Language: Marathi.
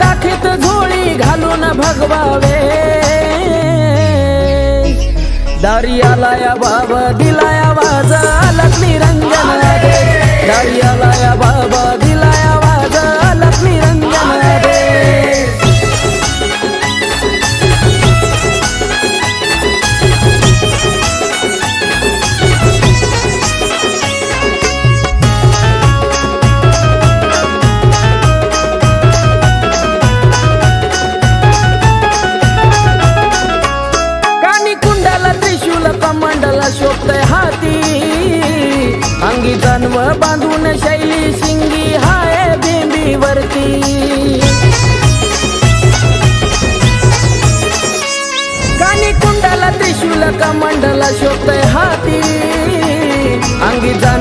काखीत झोळी घालून भगवावे. दारी या बाबा दिलाय अंगी बांधून शैली शिंगी हाय बिंबीवरती. कानी कुंडाला त्रिशूल कमंडला शोभतय हाती. अंगी जानव